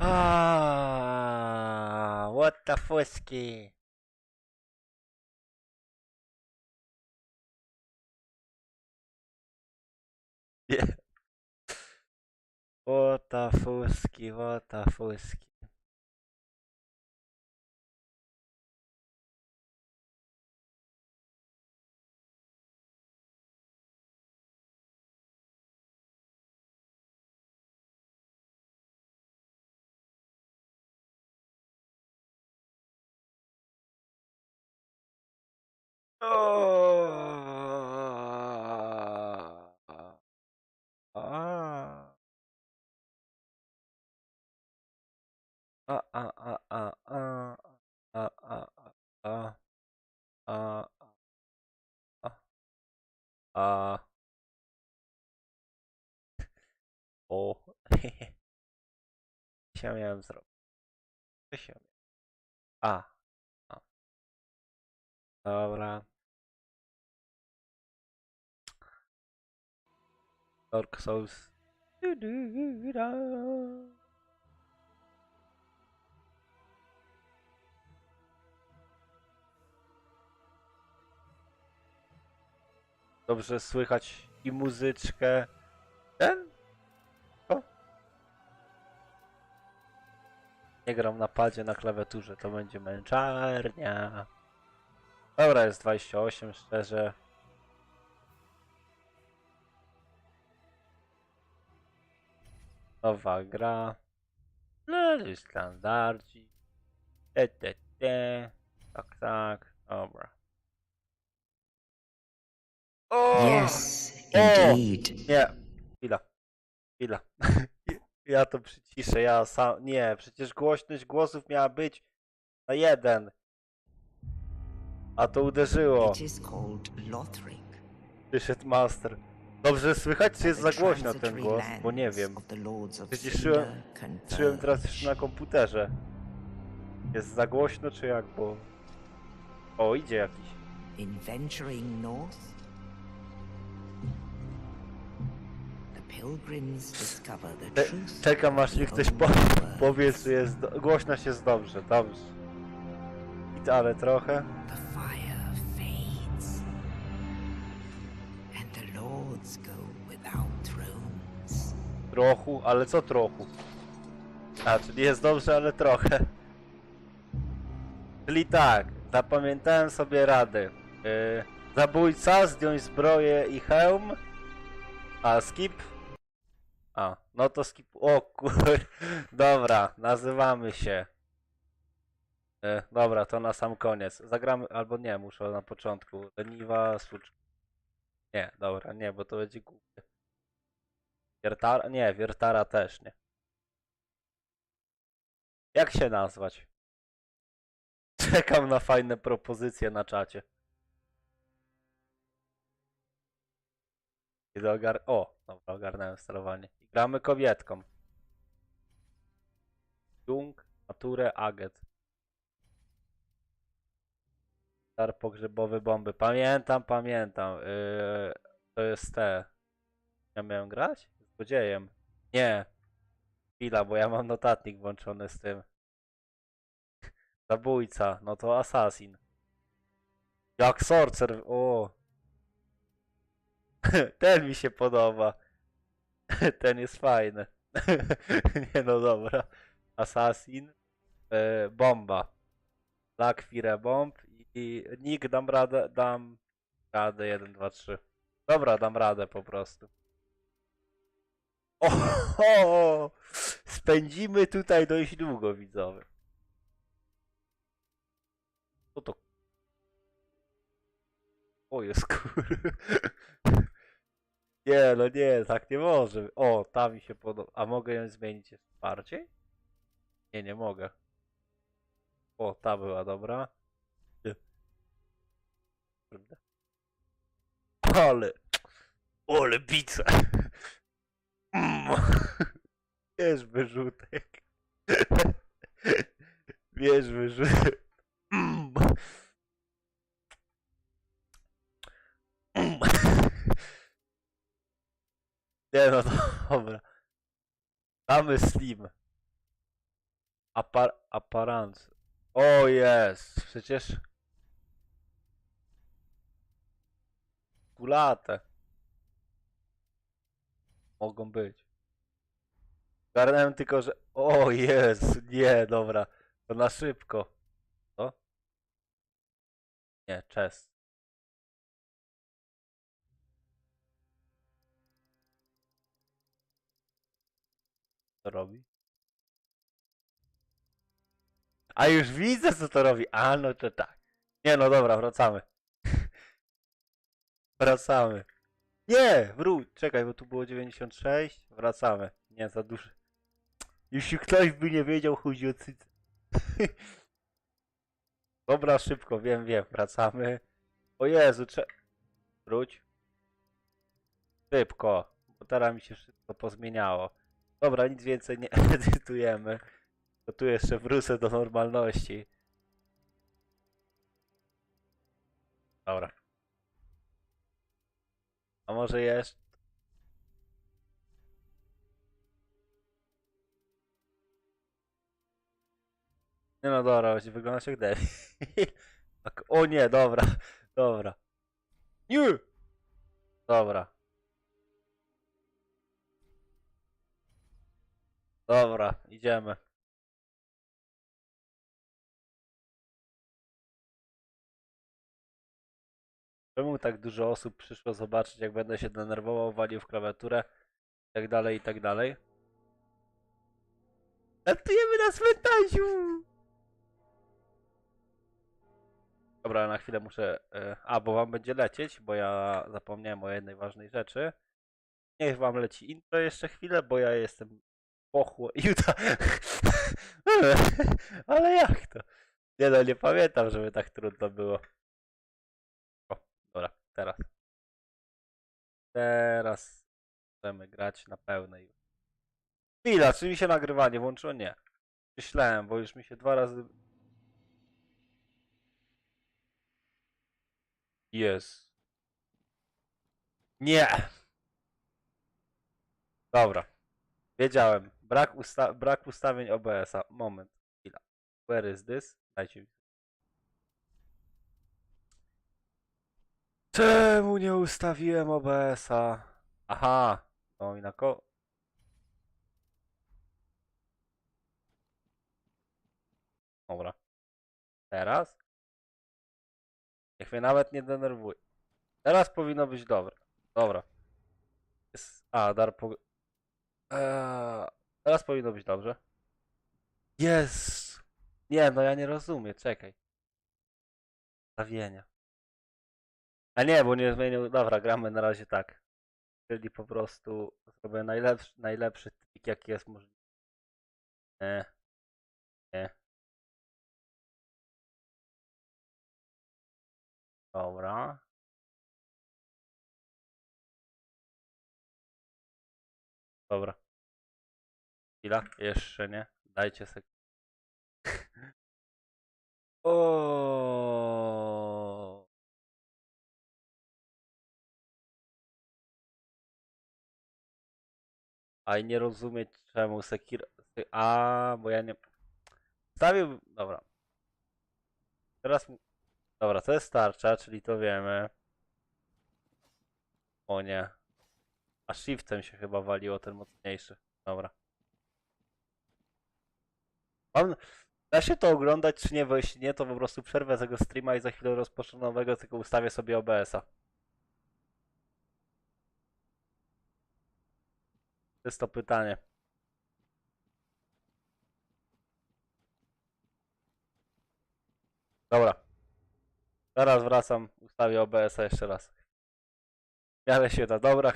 Ah, what the fusky. Yeah. What a fusky, what a fusky. Oh. Ah. Ah, ah, ah, ah, ah, ah, ah, ah, ah, ah, ah. O. się miałem zrobić. Się miałem? A. a. Dobra. Dark Souls. Dobrze słychać i muzyczkę. Ten? O. Nie gram na padzie, na klawiaturze, to będzie męczarnia. Dobra, jest 28, szczerze. Nowa gra. No, standardzi. Te, te, te. Tak, tak. Dobra. O! Yes, O! indeed. Nie, chwila, chwila. Ja to przyciszę, ja sam. Nie, przecież głośność głosów miała być na jeden. A to uderzyło. It is called Lothric. Przyszedł master. Dobrze słychać, czy jest za głośno ten głos? Bo nie wiem. czułem- Patrzyłem teraz już na komputerze. Jest za głośno, czy jak? Bo. O, idzie jakiś. In venturing north, czekam aż mi ktoś po powie, czy jest. Do... Głośność jest dobrze, dobrze. I ale trochę. Trochu, ale co trochu? A, czyli jest dobrze, ale trochę. Czyli tak, zapamiętałem sobie rady. Yy, zabójca, zdjąć zbroję i hełm. A skip? A, no to skip. O kur... Dobra, nazywamy się. Yy, dobra, to na sam koniec. Zagramy, albo nie, muszę na początku. Leniwa, słucz. Nie, dobra, nie, bo to będzie głupie. Wiertara? Nie, Wiertara też nie. Jak się nazwać? Czekam na fajne propozycje na czacie. Kiedy ogar... O, dobra, ogarnąłem sterowanie. Gramy kobietką. Jung, Maturę, Aget. Star pogrzebowy bomby. Pamiętam, pamiętam. Yy, to jest te. Ja miałem grać? Z złodziejem. Nie. Chwila, bo ja mam notatnik włączony z tym. Zabójca, no to assassin. Jak sorcer, o. Ten mi się podoba. Ten jest fajny. Nie no dobra. Assassin. E, bomba. Black Fire Bomb i nick dam radę, dam radę 1, 2, 3. Dobra, dam radę po prostu. O, spędzimy tutaj dość długo, widzowie. Co to? O, jest kur... Nie, no nie, tak nie może. O, ta mi się podoba. A mogę ją zmienić jeszcze bardziej? Nie, nie mogę. O, ta była dobra. Kurde. Ale... Ale pizza! Mm. Bierz wyrzutek. Bierz wyrzutek. Mm. Mm. Nie no dobra. Damy slim. Apar aparant. O jest, przecież... Kulate. Mogą być. Garnąłem tylko, że... O jest, nie, dobra. To na szybko. Co? Nie, chest. Co robi? A już widzę, co to robi. A, no to tak. Nie, no dobra, wracamy. Wracamy. Nie, wróć. Czekaj, bo tu było 96. Wracamy. Nie, za duży. Jeśli ktoś by nie wiedział, chodzi o dobra, szybko, wiem, wiem. Wracamy. O Jezu, cze... Wróć. Szybko, bo teraz mi się wszystko pozmieniało. Dobra, nic więcej nie edytujemy. To tu jeszcze wrócę do normalności. Dobra. A może jeszcze... Nie no dobra, właśnie wyglądasz jak debil. Tak, o nie, dobra, dobra. Nie! Dobra. Dobra, idziemy. Czemu tak dużo osób przyszło zobaczyć, jak będę się denerwował, walił w klawiaturę i tak dalej, i tak dalej? Na cmentarzu! Dobra, na chwilę muszę... e, A, bo wam będzie lecieć, bo ja zapomniałem o jednej ważnej rzeczy. Niech wam leci intro jeszcze chwilę, bo ja jestem pochło... Juta! Ale jak to? Nie no, nie pamiętam, żeby tak trudno było. Teraz. Teraz możemy grać na pełnej. Chwila, czy mi się nagrywanie włączyło? Nie. Myślałem, bo już mi się dwa razy... Jest. Nie! Dobra. Wiedziałem. Brak, usta brak ustawień OBS-a. Moment. Chwila. Where is this? Dajcie mi. Czemu nie ustawiłem OBS-a? Aha. No i na ko... Dobra. Teraz? Niech mnie nawet nie denerwuje. Teraz powinno być dobre. Dobra. Jest... A, dar po... Eee, teraz powinno być dobrze. Jest! Nie, no ja nie rozumiem, czekaj. Ustawienia. A nie, bo nie zmienił. Dobra, gramy na razie tak. Czyli po prostu zrobię najlepszy, najlepszy trik, jaki jest możliwy. Nie. Nie. Dobra. Dobra. Chwila, jeszcze nie. Dajcie sek. O. A nie rozumieć czemu Sekiro... Se- A, bo ja nie... Stawił... Dobra. Teraz... Dobra, to jest tarcza, czyli to wiemy. O nie. A shiftem się chyba waliło ten mocniejszy. Dobra. Mam... Da się to oglądać czy nie, bo jeśli nie, to po prostu przerwę tego streama i za chwilę rozpocznę nowego, tylko ustawię sobie OBS-a. To jest to pytanie. Dobra. Teraz wracam, ustawię OBS-a jeszcze raz. Miarę się da. Dobra,